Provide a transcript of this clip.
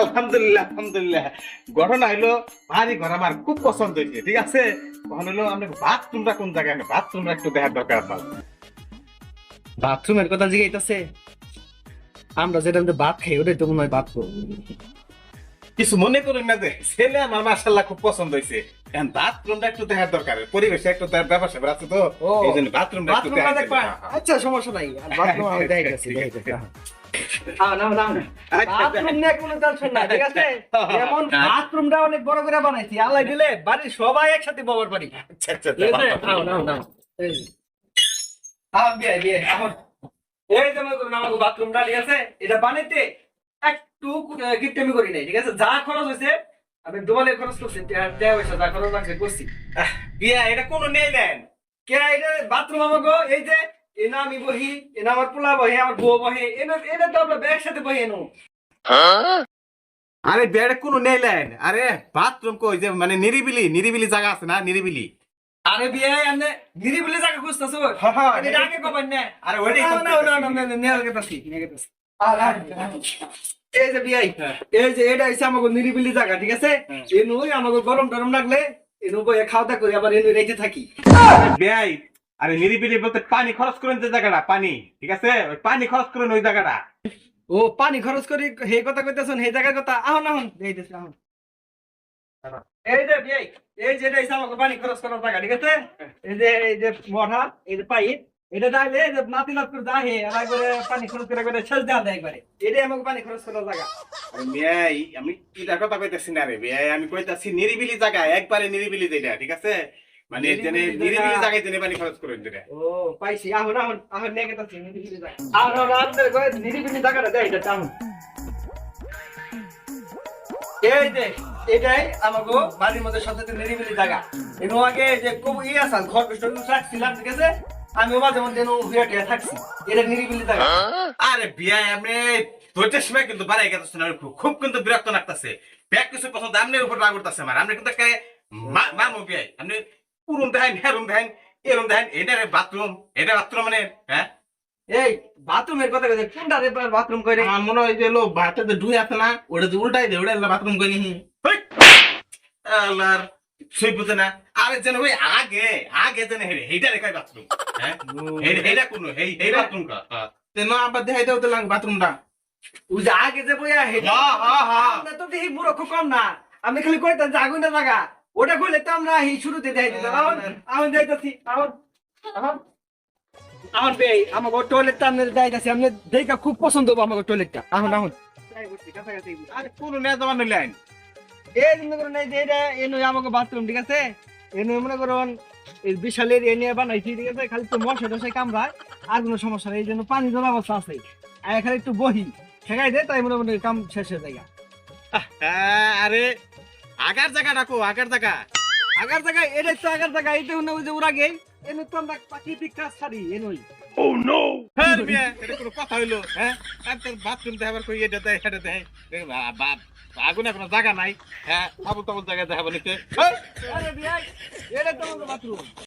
আলহামদুলিল্লাহ আলহামদুলিল্লাহ। ঘটনা হইল ভারী ঘর আমার খুব পছন্দ হয়েছে ঠিক আছে? তখন হইল আমাদের বাথরুমটা কোন জায়গায় বাথরুমটা একটু দেখার দরকার আপনার বাথরুমের কথা জিগাইতেছে? আমরা যেটা ভাত খাই ওটাই তো মনে হয় বাথরুম কিছু মনে করেন না যে ছেলে আমার মার্শাল্লাহ খুব পছন্দ হয়েছে এখন বাথরুমটা একটু দেখার দরকার পরিবেশে একটু তার ব্যাপার স্যাপার আছে তো এই জন্য বাথরুমটা একটু আচ্ছা সমস্যা নাই বাথরুম আমি দেখাইতেছি আও নাও নাও। বাথরুম নিয়ে কোনো টেনশন নাই ঠিক আছে? যেমন বাথরুমটা অনেক বড় করে বানাইছি আল্লাহ দিলে বাড়ির সবাই একসাথে বাবার বাড়ি আচ্ছা আচ্ছা ঠিক আছে? নাও, নাও, নাও। এই যে। বিয়ে, বিয়ে, আও। এই যে করুন আমাকে বাথরুমটা ঠিক আছে? এটা বানাইতে একটু গিফটেমি করি নাই ঠিক আছে? যা খরচ হয়েছে আমি দোমালে খরচ করছি পয়সা যা খরচ লাগছে করছি। বিয়া এটা কোনো নেই নেন। কে এটা বাথরুম আমাকে এই যে এনা আমি বহি এনা আমার পোলা বহে আমার বউ বহে এনা এটা তো আমরা একসাথে বহি এনো। আরে বেড়ে কোনো নেই নেন আরে বাথরুম কই যে মানে নিরিবিলি নিরিবিলি জায়গা আছে না নিরিবিলি? আরে বিয়ে আমি নিরিবিলি জায়গা খুঁজতেছো? হ্যাঁ, হ্যাঁ, এটা আগে কবেন না। আরে ওইটাই না তো না না না না নিয়ে গেতাছি নিয়ে গেতাছি এই যে বিয়াই হ্যাঁ। এই যে এটা হইছে আমাকে নিরিবিলি জায়গা ঠিক আছে? হ্যাঁ। এনু আমাকে গরম টরম লাগলে এনু বয়ে খাওয়া দাওয়া করি আবার এনু রেখে থাকি। বেয়াই আরে নিরিবিলি বলতে পানি খরচ করেন যে জায়গাটা পানি ঠিক আছে? ওই পানি খরচ করেন ওই জায়গাটা। ও পানি খরচ করি হে কথা কইতেছেন হে জায়গার কথা? আহন আহন দিস আহন। এই যে বিয়াই এই যে এটা আমাকে পানি খরচ করার জায়গা ঠিক আছে? এই যে এই যে মঠা এই যে পাইপ এটা দাইলে এই যে নাতি নাত করে দাহে আর করে পানি খরচ করে করে শেষ দেওয়া দেয় একবারে। এটাই আমাকে পানি খরচ করার জায়গা। আমি কি কথা কইতাছি না রে বেয়াই আমি কইতাছি নিরিবিলি জায়গা একবারে নিরিবিলি যেটা ঠিক আছে? মানে জেনে নিরিবিলি নিরিবিলি জায়গায় জেনে পানি খরচ করেন যেটা ও পাইছি। আহন আহন আহন নিয়ে গেতাছি নিরিবিলি জায়গা। আহন আহন আপনাদের কই নিরিবিলি জায়গাটা দেয় এটা আহন এই যে এটাই আমাকে বাড়ির মধ্যে সবচেয়ে নিরিবিলি জায়গা। এবং আগে যে খুব আসাল ঘর পিছন রাখছিলাম ঠিক আছে? আমি মাঝে মধ্যে থাকছি। এটা নিরিবিলি জায়গা। আরে আপনি ধৈর্যের সময় কিন্তু বাড়াই গেছে না খুব কিন্তু বিরক্ত লাগতাছে। ব্যাগ কিছু পছন্দ আপনার উপর রাগ করতেছে আমার। আপনি কিন্তু বিয়াই আপনি পুরুম দেখাইন হেরুম দেখাইন এরুম দেখাইন এটা বাথরুম এটা বাথরুম মানে হ্যাঁ? এই বাথরুমের কথা কইছে কোনটা রে বাথরুম কইরে? আমার মনে হয় যে লো ভাতে ধুই আছে না ওটা যে উল্টাই দে ওটা বাথরুম কই নি আল্লাহর সই বুঝে না। আরে যেন ওই আগে আগে যেন হেরে হেইটা রেখাই বাথরুম হ্যাঁ? হেইটা কোন হেই হেই বাথরুম কা? তেন আবার দেখাই দাও তো লাগ বাথরুমটা ও যে আগে যে বইয়া হে হ্যাঁ হ্যাঁ হ্যাঁ। তো দেখি মূর্খ কম না। আমি খালি কইতাম যে আগুনের জায়গা। ওটা কইলে তো আমরা এই শুরুতে দেখাই দিতাম। এখন এখন যাইতাছি এখন এখন আমাকে টয়লেটটা দেখা খুব পছন্দ হব আমাকে টয়লেটটা এখন এখন আরে কোন নিয়ে যাবার নিলেন এই মনে করুন এই যে এটা এ নয় আমাকে বাথরুম ঠিক আছে? মনে করুন এই বিশালের এ নিয়ে বানাইছি ঠিক আছে? খালি তো মশা টশাই কামড়ায় আর কোনো সমস্যা নেই। এই জন্য পানি জল অবস্থা আছে। আর এখানে একটু বহি। ঠেকাই দে তাই মনে মনে কাম শেষ হয়ে যায় হ্যাঁ, আরে আগার জায়গা ডাকো আগার জায়গা। আগার জায়গা এটা তো আগার জায়গা এটা হলো ওই যে ওরা গেই এনে তো আমরা প্রাকৃতিক কাজ ছাড়ি এ নই। হ্যাঁ মিয়া এটা কোনো কথা হইল হ্যাঁ? আর তোর বাথরুম দেখাবার কই এটা দেয় এটা দেয়। বাপ আগুনে কোনো জায়গা নাই হ্যাঁ? আবুল তাবুল জায়গা দেখাবো নিতে। আরে বিয়াই এটা তো আমাদের বাথরুম